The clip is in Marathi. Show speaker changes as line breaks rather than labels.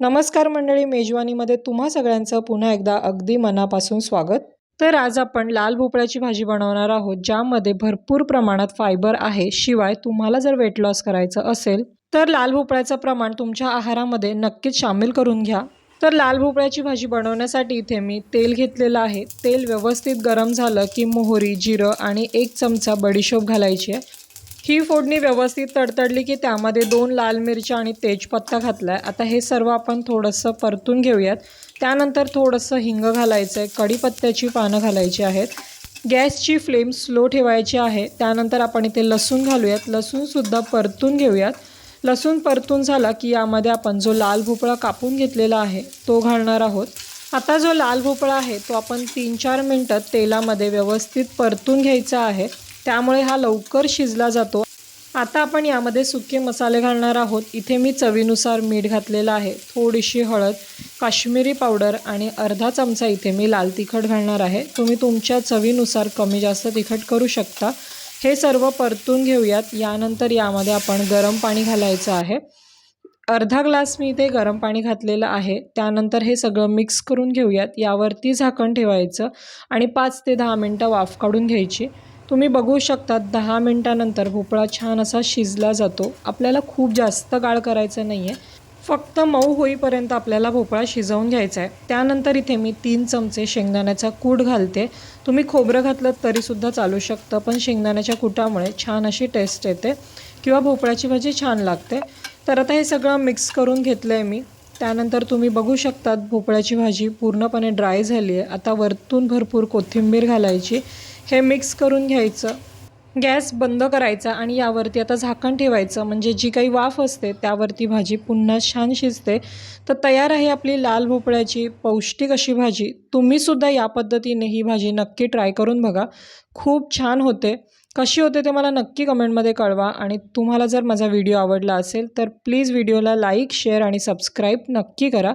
नमस्कार मंडळी मेजवानीमध्ये तुम्हा सगळ्यांचं पुन्हा एकदा अगदी मनापासून स्वागत. तर आज आपण लाल भोपळ्याची भाजी बनवणार आहोत ज्यामध्ये भरपूर प्रमाणात फायबर आहे. शिवाय तुम्हाला जर वेट लॉस करायचं असेल तर लाल भोपळ्याचं प्रमाण तुमच्या आहारामध्ये नक्कीच सामील करून घ्या. तर लाल भोपळ्याची भाजी बनवण्यासाठी इथे मी तेल घेतलेलं आहे. तेल व्यवस्थित गरम झालं की मोहरी जिरं आणि एक चमचा बडीशोप घालायची आहे. ही फोडणी व्यवस्थित तडतडली की त्यामध्ये दोन लाल मिरच्या आणि तेजपत्ता घातला आहे आता हे सर्व आपण थोडंसं परतून घेऊयात. त्यानंतर थोडंसं हिंग घालायचं आहे कढीपत्त्याची पानं घालायची आहेत. गॅसची फ्लेम स्लो ठेवायची आहे. त्यानंतर आपण इथे लसूण घालूयात. लसूणसुद्धा परतून घेऊयात. लसूण परतून झाला की यामध्ये आपण जो लाल भोपळा कापून घेतलेला आहे तो घालणार आहोत. आता जो लाल भोपळा आहे तो आपण तीन चार मिनटं तेलामध्ये व्यवस्थित परतून घ्यायचा आहे. त्यामुळे हा लवकर शिजला जातो. आता आपण यामध्ये सुके मसाले घालणार आहोत. इथे मी चवीनुसार मीठ घातलेलं आहे. थोडीशी हळद काश्मीरी पावडर आणि अर्धा चमचा इथे मी लाल तिखट घालणार आहे. तुम्ही तुमच्या चवीनुसार कमी जास्त तिखट करू शकता. हे सर्व परतून घेऊयात. यानंतर यामध्ये आपण गरम पाणी घालायचं आहे. अर्धा ग्लास मी इथे गरम पाणी घातलेलं आहे. त्यानंतर हे सगळं मिक्स करून घेऊयात. यावरती झाकण ठेवायचं आणि पाच ते दहा मिनटं वाफ काढून घ्यायची. तुम्ही बघू शकता दहा मिनटानंतर भोपळा छान असा शिजला जातो. आपल्याला खूप जास्त गाळ करायचं नाही आहे फक्त मऊ होईपर्यंत आपल्याला भोपळा शिजवून घ्यायचा आहे त्यानंतर इथे मी तीन चमचे शेंगदाण्याचा कूट घालते. तुम्ही खोबरं घातलं तरीसुद्धा चालू शकतं पण शेंगदाण्याच्या कुटामुळे छान अशी टेस्ट येते किंवा भोपळ्याची भाजी छान लागते. तर आता हे सगळं मिक्स करून घेतलं आहे मी. त्यानंतर तुम्ही बघू शकतात भोपळ्याची भाजी पूर्णपणे ड्राय झाली आहे आता वरतून भरपूर कोथिंबीर घालायची. हे मिक्स करून घ्यायचं. गॅस बंद करायचा आणि यावरती आता झाकण ठेवायचं. म्हणजे जी काही वाफ असते त्यावरती भाजी पुन्हा छान शिजते. तर तयार आहे आपली लाल भोपळ्याची पौष्टिक अशी भाजी. तुम्हीसुद्धा या पद्धतीने ही भाजी नक्की ट्राय करून बघा. खूप छान होते. कशी होते ते मला नक्की कमेंटमध्ये कळवा. आणि तुम्हाला जर माझा व्हिडिओ आवडला असेल तर प्लीज व्हिडिओला लाईक शेअर आणि सबस्क्राईब नक्की करा.